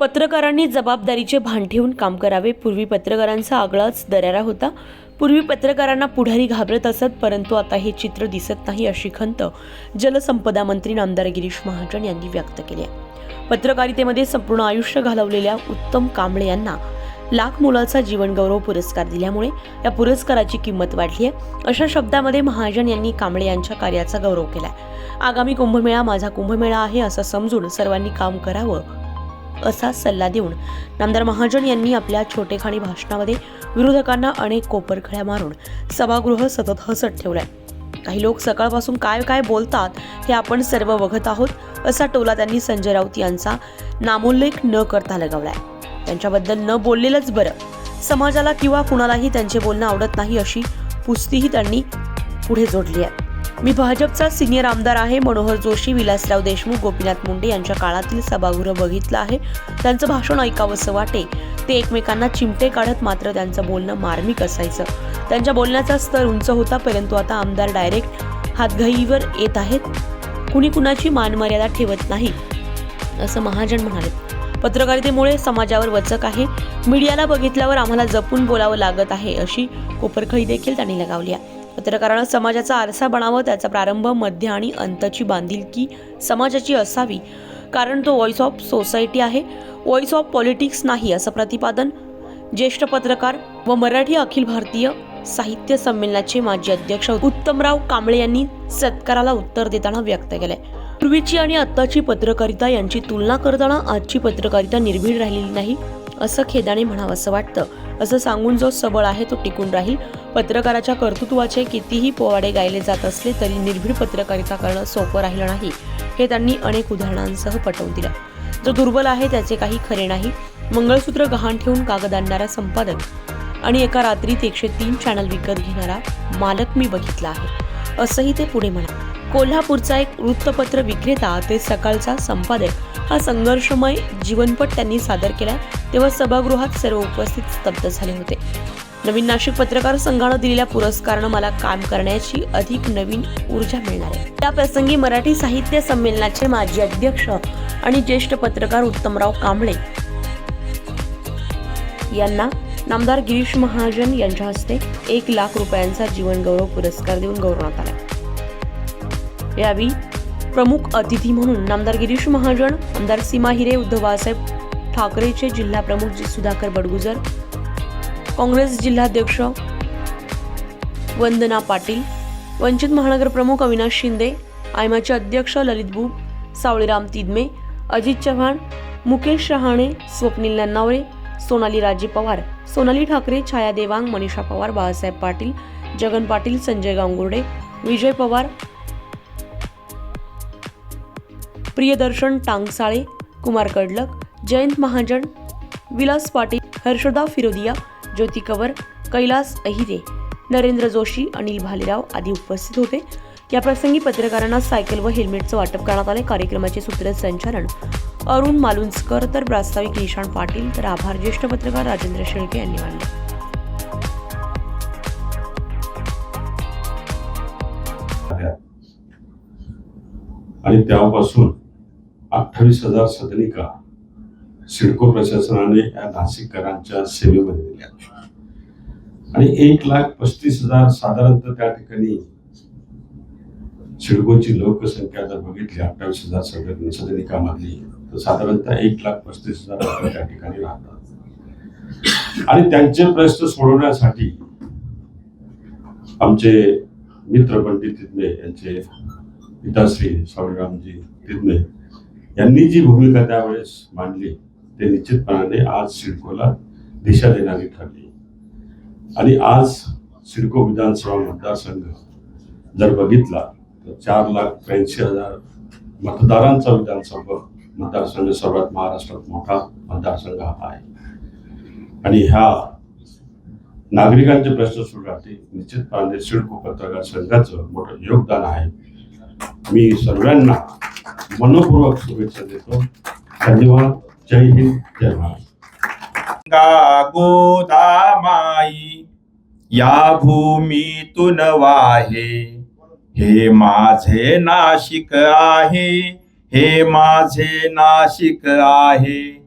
पत्रकारांनी जबाबदारीचे भान ठेवून काम करावे. पूर्वी पत्रकारांचा आगळाच दरारा होता. पूर्वी पत्रकारांना पुढारी घाबरत असत परंतु आता हे चित्र दिसत नाही अशी खंत जलसंपदा मंत्री नामदार गिरीश महाजन यांनी व्यक्त केली आहे. पत्रकारितेमध्ये संपूर्ण आयुष्य घालवलेल्या उत्तम कांबळे यांना लाख मुलाचा जीवनगौरव पुरस्कार दिल्यामुळे या पुरस्काराची किंमत वाढली आहे. अशा शब्दामध्ये महाजन यांनी कांबळे यांच्या कार्याचा गौरव केला आगामी कुंभमेळा माझा कुंभमेळा आहे असं समजून सर्वांनी काम करावं असा सल्ला देऊन नामदार महाजन यांनी आपल्या छोटेखाणी भाषणामध्ये विरोधकांना अनेक कोपरखळ्या मारून सभागृह सतत हसत ठेवलाय. काही लोक सकाळपासून काय काय बोलतात हे आपण सर्व बघत आहोत असा टोला त्यांनी संजय राऊत यांचा नामोल्लेख न करता लगावलाय. त्यांच्याबद्दल न बोललेलंच बरं. समाजाला किंवा कुणालाही त्यांचे बोलणं आवडत नाही अशी पुस्तीही त्यांनी पुढे जोडली आहे. मी भाजपचा सिनियर आमदार आहे मनोहर जोशी विलासराव देशमुख गोपीनाथ मुंडे यांच्या काळातील सभागृह बघितलं आहे. त्यांचं भाषण ऐकावंसं वाटे. ते एकमेकांना चिमटे काढत मात्र त्यांचं बोलणं मार्मिक असायचं. त्यांच्या बोलण्याचा स्तर उंच होता परंतु आता आमदार डायरेक्ट हातघाईवर येत आहेत. कुणी कुणाची मानमर्यादा ठेवत नाही असं महाजन म्हणाले. पत्रकारितेमुळे समाजावर वचक आहे. मीडियाला बघितल्यावर आम्हाला जपून बोलावं लागत आहे अशी कोपरखळी देखील त्यांनी लगावली आहे. पत्रकारानं समाजाचा आरसा बनावं त्याचा प्रारंभ मध्य आणि अंतची बांधिलकी समाजाची असावी. कारण तो व्हॉइस ऑफ सोसायटी आहे. व्हॉइस ऑफ पॉलिटिक्स नाही असं प्रतिपादन ज्येष्ठ पत्रकार व मराठी अखिल भारतीय साहित्य संमेलनाचे माजी अध्यक्ष उत्तमराव कांबळे यांनी सत्काराला उत्तर देताना व्यक्त केलंय. पूर्वीची आणि आत्ताची पत्रकारिता यांची तुलना करताना आजची पत्रकारिता निर्भीड राहिलेली नाही असं खेदाने म्हणावं असं वाटतं. असं सांगून जो सबळ आहे तो टिकून राहील. पत्रकाराच्या कर्तृत्वाचे कितीही पोवाडे गायले जात असले तरी निर्भीड पत्रकारिता करणं सोपं राहिलं नाही. हे त्यांनी अनेक उदाहरणांसह पटवून दिलं. जो दुर्बल आहे त्याचे काही खरे नाही. मंगळसूत्र गहाण ठेवून कागद आणणारा संपादक आणि एका रात्रीत एकशे तीन चॅनल विकत घेणारा मालक मी बघितला आहे. असंही ते पुढे म्हणाले. कोल्हापूरचा एक वृत्तपत्र विक्रेता ते सकाळचा संपादक. हा संघर्षमय जीवनपट त्यांनी सादर केला. तेव्हा सभागृहात सर्व उपस्थित स्तब्ध झाले होते. नवीन नाशिक पत्रकार संघानं दिलेल्या पुरस्कारानं मला काम करण्याची अधिक नवीन ऊर्जा मिळणार आहे. त्या प्रसंगी मराठी साहित्य संमेलनाचे माजी अध्यक्ष आणि ज्येष्ठ पत्रकार उत्तमराव कांबळे यांना नामदार गिरीश महाजन यांच्या हस्ते एक लाख रुपयांचा जीवनगौरव पुरस्कार देऊन गौरवण्यात आला. यावेळी प्रमुख अतिथी म्हणून नामदार गिरीश महाजन आमदार सीमा हिरे उद्धव बाळासाहेब ठाकरेचे जिल्हा प्रमुख सुधाकर बडगुजर काँग्रेस जिल्हाध्यक्ष वंदना पाटील वंचित महानगर प्रमुख अविनाश शिंदे आयमाचे अध्यक्ष ललित बुब सावळीराम तिदमे अजित चव्हाण मुकेश शहाणे स्वप्नील नन्नावळे सोनाली राजे पवार सोनाली ठाकरे छाया देवांग मनीषा पवार बाळासाहेब पाटील जगन पाटील संजय गांगुर्डे विजय पवार प्रियदर्शन टांगसाळे कुमार कडलक जयंत महाजन विलास पाटील हर्षदा फिरोदिया ज्योती कवर कैलास अहिरे नरेंद्र जोशी अनिल भालेराव आदी उपस्थित होते. या प्रसंगी पत्रकारांना सायकल व हेल्मेटचं वाटप करण्यात आले. कार्यक्रमाचे सूत्रसंचालन अरुण मालुंजकर तर प्रास्ताविक निशाण पाटील तर आभार ज्येष्ठ पत्रकार राजेंद्र शेळके यांनी मानले. आणि त्यापासून अठ्ठावीस हजार सदनिका सिडको प्रशासनाने या नाशिककरांच्या सेवेमध्ये दिल्या. आणि एक लाख पस्तीस हजार साधारणतः त्या ठिकाणी सिडकोची लोकसंख्या जर बघितली अठ्ठावीस हजार सदन सदनिकामधली तर साधारणतः एक लाख पस्तीस हजार लोक त्या ठिकाणी राहतात. आणि त्यांचे प्रश्न सोडवण्यासाठी आमचे मित्र पंडित तिदमे यांचे पिताश्री स्वामीरामजी तिदमे यांनी जी भूमिका त्यावेळेस मांडली ते निश्चितपणाने आज सिडकोला दिशा देणारी ठरली. आणि आज सिडको विधानसभा मतदारसंघ जर बघितला तर चार लाख त्र्याऐंशी हजार मतदारांचा विधानसभा मतदारसंघ सर्वात महाराष्ट्रात मोठा मतदारसंघ हा आहे. आणि ह्या नागरिकांचे प्रश्न सोडण्यासाठी निश्चितपणे सिडको पत्रकार संघाचं मोठं योगदान आहे. मी सर्वांना मनपूर्वक शुभेच्छा देतो. धन्यवाद. जय हिंद. जय महाराष्ट्र. गोदामाई या भूमीतून वाहे. हे माझे नाशिक आहे हे माझे नाशिक आहे.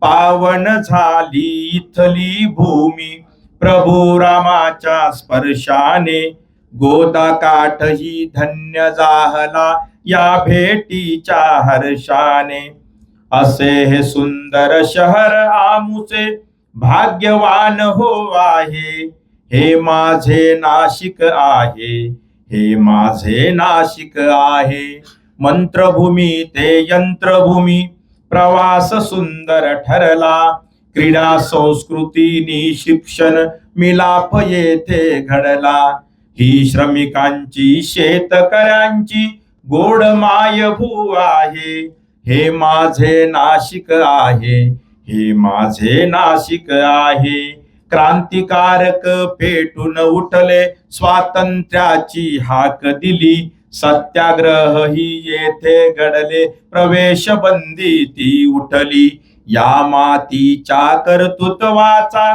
पावन झाली इथली भूमी प्रभू रामाच्या स्पर्शाने गोदा काठही धन्य जाहला या भेटीच्या हर्षाने. असे हे सुंदर शहर आमुचे भाग्यवान हो आहे. हे माझे नाशिक आहे. हे माझे नाशिक आहे. मंत्रभूमी ते यंत्रभूमी प्रवास सुंदर ठरला. क्रीडा संस्कृतीनी शिक्षण मिलाप येथे घडला. ही श्रमिकांची शेतकऱ्यांची गोड मायभू आहे. हे माझे नाशिक आहे. हे माझे नाशिक आहे. क्रांतिकारक पेटून उठले स्वातंत्र्याची हाक दिली. सत्याग्रह ही येथे घडले प्रवेश बंदी ती उठली. या मातीच्या कर्तृत्वाचा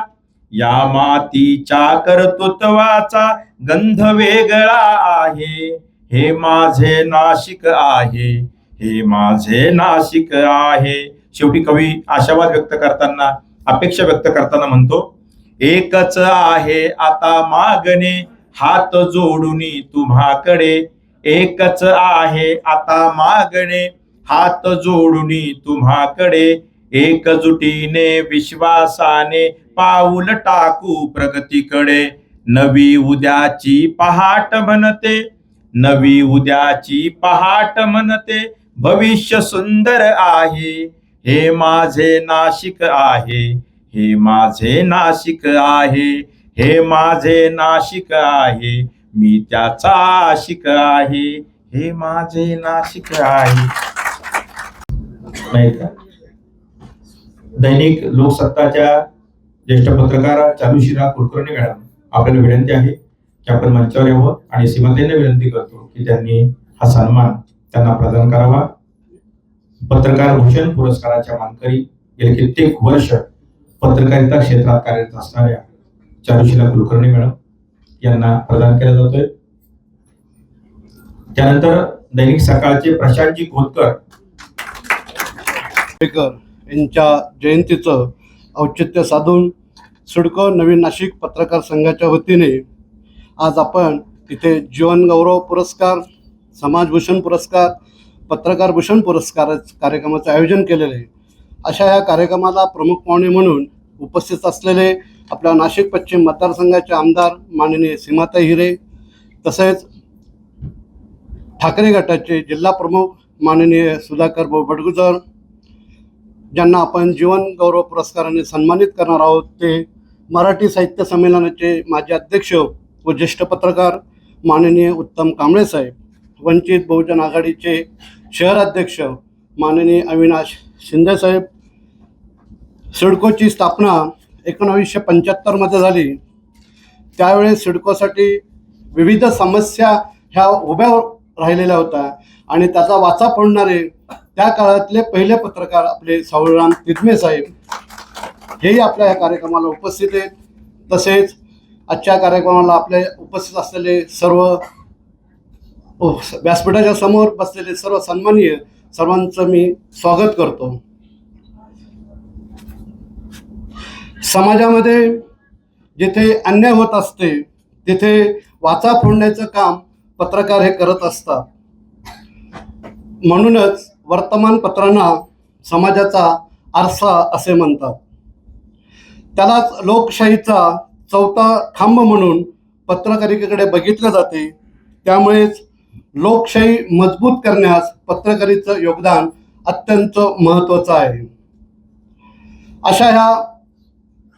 या मातीच्या कर्तृत्वाचा गंध वेगळा आहे हे माझे नाशिक आहे हे माझे नाशिक आहे. शेवटी कवी आशावाद व्यक्त करताना अपेक्षा व्यक्त करताना म्हणतो एकच आहे आता मागणे हात जोडून तुम्हाकडे. एकच आहे आता मागणे हात जोडून तुम्हाकडे. एकजुटीने विश्वासाने पाऊल टाकू प्रगतीकडे. नवी उद्याची पहाट म्हणते. नवी उद्याची पहाट म्हणते. भविष्य सुंदर आहे. हे माझे नाशिक आहे. हे माझे नाशिक आहे. हे माझे नाशिक आहे. मी त्याचा आशिक आहे. हे माझे नाशिक आहे. नाही का? दैनिक लोकसत्ताच्या ज्येष्ठ पत्रकार चालुशिरा कुलकर्णी मॅडम. आपल्याला विनंती आहे की आपण मंचावर यावं आणि सीमाताईंना विनंती करतो की त्यांनी हा सन्मान त्यांना प्रदान करावा. पत्रकार भूषण पुरस्काराच्या मानकरी गेले कित्येक वर्ष पत्रकारिता क्षेत्रात कार्यरत असणाऱ्या चारुशिला कुलकर्णी मॅडम यांना प्रदान केला जातोय. त्यानंतर दैनिक सकाळचे प्रशांतजी खोतकर यांच्या जयंतीचं औचित्य साधून सिडको नवीन नाशिक पत्रकार संघाच्या वतीने आज आपण इथे जीवनगौरव पुरस्कार समाजभूषण पुरस्कार पत्रकार भूषण पुरस्कार कार्यक्रमाचं आयोजन केलेलं आहे. अशा या कार्यक्रमाला प्रमुख पाहुणे म्हणून उपस्थित असलेले आपल्या नाशिक पश्चिम मतदारसंघाचे आमदार माननीय सीमाता हिरे तसेच ठाकरे गटाचे जिल्हा प्रमुख माननीय सुधाकर भाऊ भटगुजर ज्यांना आपण जीवन गौरव पुरस्काराने सन्मानित करणार आहोत ते मराठी साहित्य संमेलनाचे माजी अध्यक्ष व ज्येष्ठ पत्रकार माननीय उत्तम कांबळे साहेब वंचित बहुजन आघाडीचे शहर अध्यक्ष माननीय अविनाश शिंदेसाहेब सिडकोची स्थापना एकोणावीसशे पंच्याहत्तरमध्ये झाली. त्यावेळेस सिडकोसाठी विविध समस्या ह्या उभ्या राहिलेल्या होत्या आणि त्याचा वाचा पडणारे त्या काळातले पहिले पत्रकार आपले सावळराम तिदमे साहेब हेही आपल्या या कार्यक्रमाला उपस्थित आहेत. तसेच आजच्या कार्यक्रमाला आपल्या उपस्थित असलेले सर्व व्यासपीठाच्या समोर बसलेले सर्व सन्माननीय सर्वांचं मी स्वागत करतो. समाजामध्ये जिथे अन्याय होत असते तिथे वाचा फोडण्याचं काम पत्रकार हे करत असतात. म्हणूनच वर्तमानपत्रांना समाजाचा आरसा असे म्हणतात. त्यालाच लोकशाहीचा चौथा खांब म्हणून पत्रकारिकेकडे बघितलं जाते. त्यामुळेच लोकशाही मजबूत करण्यास पत्रकारितेचं योगदान अत्यंत महत्त्वाचं आहे. अशा ह्या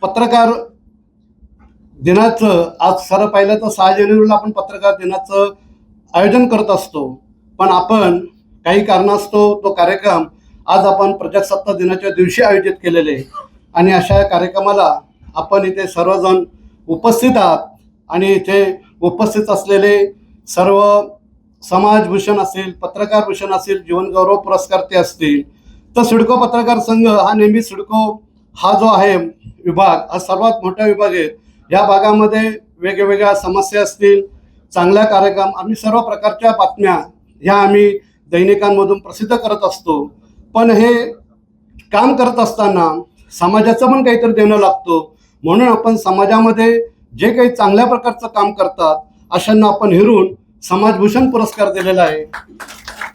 पत्रकार दिनाचं आज सर पाहिलं तर सहा जानेवारीला आपण पत्रकार दिनाचं आयोजन करत असतो. पण आपण काही कारणास्तव तो कार्यक्रम आज आपण प्रजासत्ताक दिनाच्या दिवशी आयोजित केलेले. आहे. आणि अशा कार्यक्रमाला आपण इथे सर्वजण उपस्थित आहात. आणि इथे उपस्थित असलेले सर्व समाजभूषण असेल पत्रकार भूषण असेल जीवनगौरव पुरस्कारते असतील तर सिडको पत्रकार संघ हा नेहमी सिडको हा जो आहे विभाग हा सर्वात मोठा विभाग आहे. या भागामध्ये वेगवेगळ्या समस्या असतील चांगल्या कार्यक्रम आम्ही सर्व प्रकारच्या बातम्या ह्या आम्ही दैनिकांमधून प्रसिद्ध करत असतो. पण हे काम करत असताना समाजाचं पण काहीतरी देणं लागतो. म्हणून आपण समाजामध्ये जे काही चांगल्या प्रकारचं काम करतात अशांना आपण हिरून समाजभूषण पुरस्कार दिलेला आहे.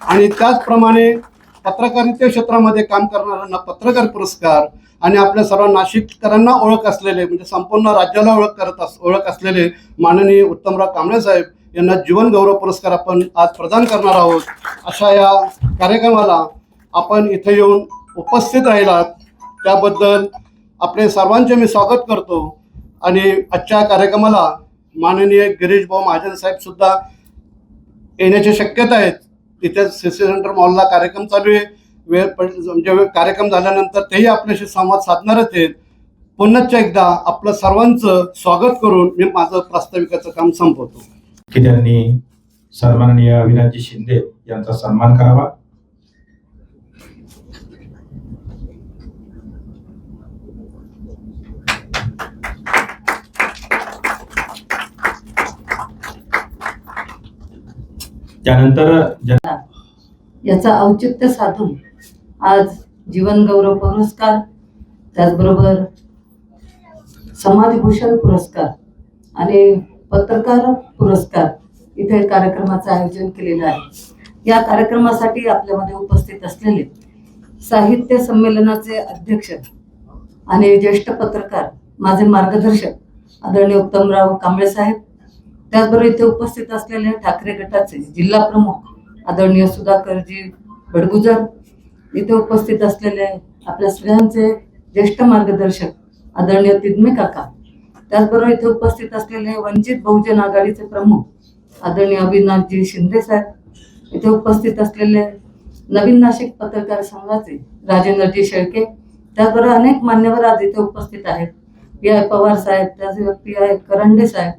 आणि त्याचप्रमाणे पत्रकारिते क्षेत्रामध्ये काम करणाऱ्यांना पत्रकार पुरस्कार आणि आपल्या सर्व नाशिककरांना ओळख असलेले म्हणजे संपूर्ण राज्याला ओळख करत अस ओळख असलेले माननीय उत्तमराव कांबळे साहेब यांना जीवन गौरव पुरस्कार आपण आज प्रदान करणार आहोत. अशा या कार्यक्रमाला आपण इथे येऊन उपस्थित राहिलात. त्याबद्दल आपले सर्वांचे मी स्वागत करतो. आणि आजच्या कार्यक्रमाला माननीय गिरीश भाऊ महाजन साहेब सुद्धा येण्याची शक्यता आहेत तिथे सी सी सेंटर मॉलला कार्यक्रम चालू आहे. वेळ म्हणजे वेळ- कार्यक्रम झाल्यानंतर तेही आपल्याशी संवाद साधणारच आहेत. पुन्हा एकदा आपलं सर्वांचं स्वागत करून मी माझं प्रास्ताविकाचं काम संपवतो. की त्यांनी सन्माननीय अविनाशजी शिंदे यांचा सन्मान करावा. त्यानंतर याचा औचित्य साधून आज जीवन गौरव पुरस्कार त्याचबरोबर समाजभूषण पुरस्कार आणि पत्रकार पुरस्कार इथे कार्यक्रमाचं आयोजन केलेलं आहे. या कार्यक्रमासाठी आपल्यामध्ये उपस्थित असलेले साहित्य संमेलनाचे अध्यक्ष आणि ज्येष्ठ पत्रकार माझे मार्गदर्शक आदरणीय उत्तमराव कांबळे साहेब त्याचबरोबर इथे उपस्थित असलेले ठाकरे गटाचे जिल्हा प्रमुख आदरणीय सुधाकरजी बडगुजर इथे उपस्थित असलेले आपल्या सगळ्यांचे ज्येष्ठ मार्गदर्शक आदरणीय तिदमे काका त्याचबरोबर इथे उपस्थित असलेले वंचित बहुजन आघाडीचे प्रमुख आदरणीय अविनाथजी शिंदे साहेब इथे उपस्थित असलेले नवीन नाशिक पत्रकार संघाचे राजेंद्रजी शेळके त्याचबरोबर अनेक मान्यवर आज इथे उपस्थित आहेत. पी आय पवार साहेब त्याचबरोबर पी आय करंडे साहेब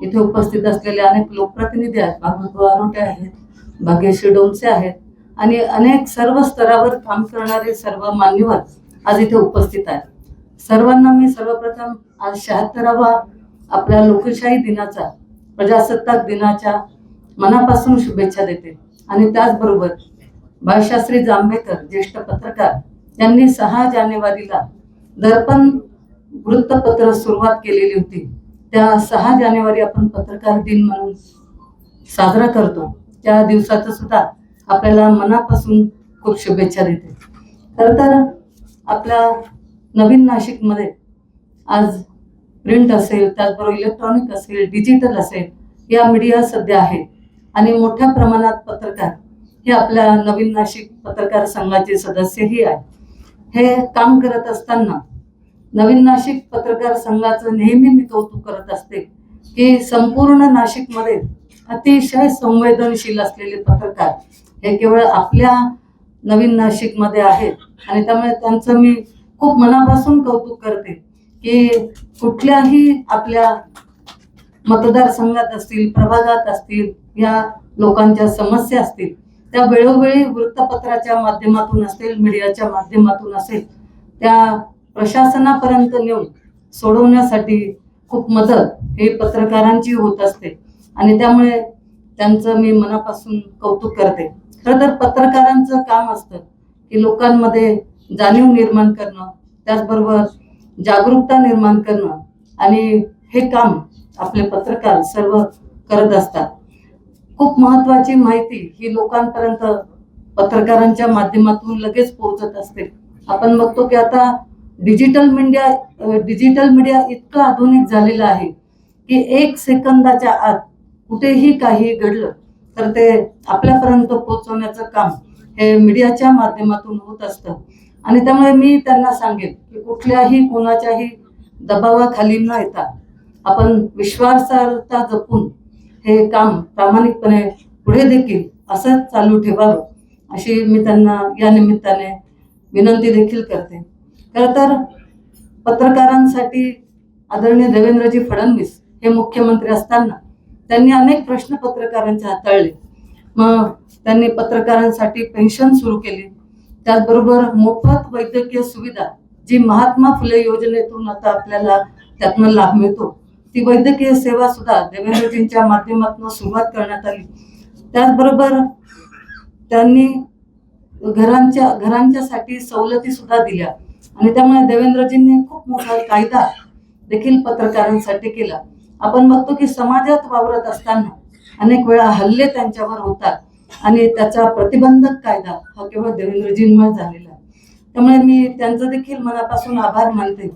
इथे उपस्थित असलेले अनेक लोकप्रतिनिधी आहेत भागवत आरोटे आहेत भाग्यश्री डोमसे आहेत आणि अनेक सर्व स्तरावर काम करणारे सर्व मान्यवर आज इथे उपस्थित आहेत. सर्वांना मी सर्वप्रथम आज शहात्तरावा आपल्या लोकशाही दिनाचा प्रजासत्ताक दिनाच्या मनापासून शुभेच्छा देते. आणि त्याचबरोबर बाळशास्त्री जांभेकर ज्येष्ठ पत्रकार यांनी सहा जानेवारीला दर्पण वृत्तपत्र सुरुवात केलेली होती. त्या सहा जानेवारी आपण पत्रकार दिन म्हणून साजरा करतो. त्या दिवसाचं सुद्धा आपल्याला मनापासून खूप शुभेच्छा देते. खरं तर आपल्या नवीन नाशिकमध्ये आज प्रिंट असेल त्याचबरोबर इलेक्ट्रॉनिक असेल डिजिटल असेल या मीडिया सध्या आहेत. आणि मोठ्या प्रमाणात पत्रकार हे आपल्या नवीन नाशिक पत्रकार संघाचे सदस्यही आहेत. हे काम करत असताना नवीन नाशिक पत्रकार संघाचं नेहमी मी कौतुक करत असते की संपूर्ण नाशिकमध्ये अतिशय संवेदनशील असलेले पत्रकार हे केवळ आपल्या नवीन नाशिकमध्ये आहेत. आणि त्यामुळे त्यांचं मी खूप मनापासून कौतुक करते की कुठल्याही आपल्या मतदारसंघात असतील प्रभागात असतील या लोकांच्या समस्या असतील त्या वेळोवेळी वृत्तपत्राच्या माध्यमातून असेल मीडियाच्या माध्यमातून असेल त्या प्रशासनापर्यंत नेऊन सोडवण्यासाठी खूप मदत हे पत्रकारांची होत असते. आणि त्यामुळे त्यांचं मी मनापासून कौतुक करते. खरं तर पत्रकारांचं काम असतं की लोकांमध्ये जाणीव निर्माण करणं त्याचबरोबर जागरूकता निर्माण करणं आणि हे काम आपले पत्रकार सर्व करत असतात. खूप महत्वाची माहिती ही लोकांपर्यंत पत्रकारांच्या माध्यमातून लगेच पोहोचत असते. आपण बघतो की आता डिजिटल मीडिया डिजिटल मीडिया इतकं आधुनिक झालेलं आहे की एक सेकंदाच्या आत कुठेही काही घडलं तर ते आपल्यापर्यंत पोहोचवण्याचं काम हे मीडियाच्या माध्यमातून होत असतं. आणि त्यामुळे मी त्यांना सांगेन की कुठल्याही कोणाच्याही दबावाखाली न येता आपण विश्वासार्हता जपून हे काम प्रामाणिकपणे पुढे देखील असंच चालू ठेवावं अशी मी त्यांना या निमित्ताने विनंती देखील करते. खरं तर पत्रकारांसाठी आदरणीय देवेंद्रजी फडणवीस हे मुख्यमंत्री असताना त्यांनी अनेक प्रश्न पत्रकारांचे हाताळले मग त्यांनी पत्रकारांसाठी पेन्शन सुरू केली. त्याचबरोबर मोफत वैद्यकीय सुविधा जी महात्मा फुले योजनेतून आता आपल्याला त्यातनं लाभ मिळतो ती वैद्यकीय सेवा सुद्धा देवेंद्रजींच्या माध्यमातून सुरुवात करण्यात आली. त्याचबरोबर त्यांनी घरांच्या घरांच्यासाठी सवलती सुद्धा दिल्या. आणि त्यामुळे देवेंद्रजींनी खूप मोठा कायदा देखील पत्रकारांसाठी केला. आपण बघतो की समाजात वावरत असताना अनेक वेळा हल्ले त्यांच्यावर होतात आणि त्याचा प्रतिबंधक कायदा हा केवळ देवेंद्रजींमुळे झालेला आहे. त्यामुळे मी त्यांचं देखील मनापासून आभार मानते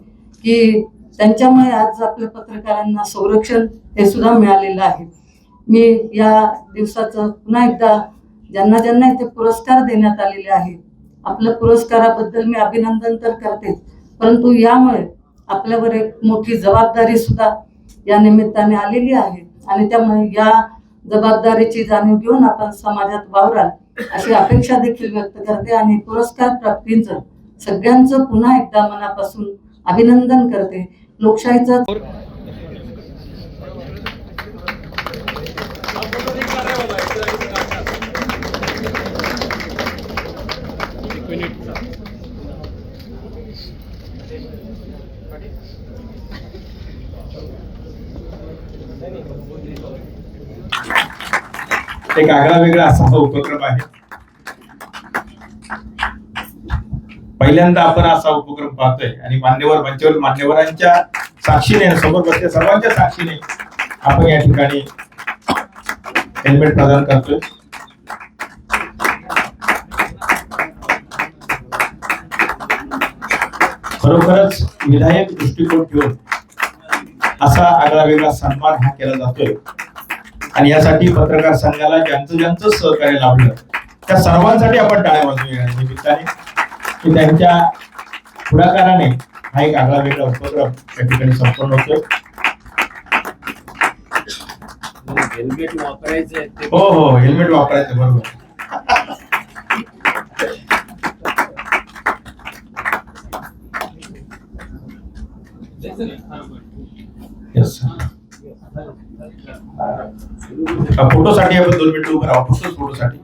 की त्यांच्यामुळे आज आपल्या पत्रकारांना संरक्षण हे सुद्धा मिळालेलं आहे. मी या दिवसाचं पुन्हा एकदा ज्यांना ज्यांना इथे पुरस्कार देण्यात आलेले आहेत आपल्या पुरस्काराबद्दल मी अभिनंदन तर करतेच परंतु यामुळे आपल्यावर एक मोठी जबाबदारी सुद्धा या निमित्ताने आलेली आहे. आणि त्यामुळे या जबाबदारीची जाणीव घेऊन आपण समाजात वावराल अशी अपेक्षा देखील व्यक्त करते आणि पुरस्कार प्राप्तींचं सगळ्यांचं पुन्हा एकदा मनापासून अभिनंदन करते. लोकशाहीचा एक आगळा वेगळा असा हा उपक्रम आहे. पहिल्यांदा आपण असा उपक्रम पाहतोय आणि मान्यवर मंचावर मान्यवरांच्या साक्षीने समोर बसल्या सर्वांच्या साक्षीने आपण या ठिकाणी हेल्मेट प्रदान करतोय. खरोखरच विधायक दृष्टिकोन ठेवून असा आगळा वेगळा सन्मान हा केला जातोय. आणि यासाठी पत्रकार संघाला ज्यांचं ज्यांचं सहकार्य लाभलं त्या सर्वांसाठी आपण टाळ्या वाजवूया. निमित्ताने की त्यांच्या पुढाकाराने हा एक आगळा वेगळा उपक्रम त्या ठिकाणी संपन्न होतोय. हेल्मेट वापरायचं हो हो हेल्मेट वापरायचं बरोबर. फोटोसाठी आपण दोन मिनिटं उभं राहा. फक्त फोटोसाठी.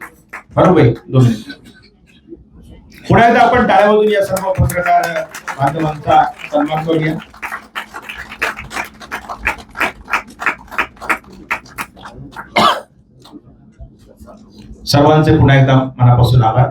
बरोबर आहे, दोन मिनिट. पुण्यात आपण टाळ्यामधून या सर्व पत्रकार माध्यमांचा सन्मान करूया. सर्वांचे पुन्हा एकदा मनापासून आभार.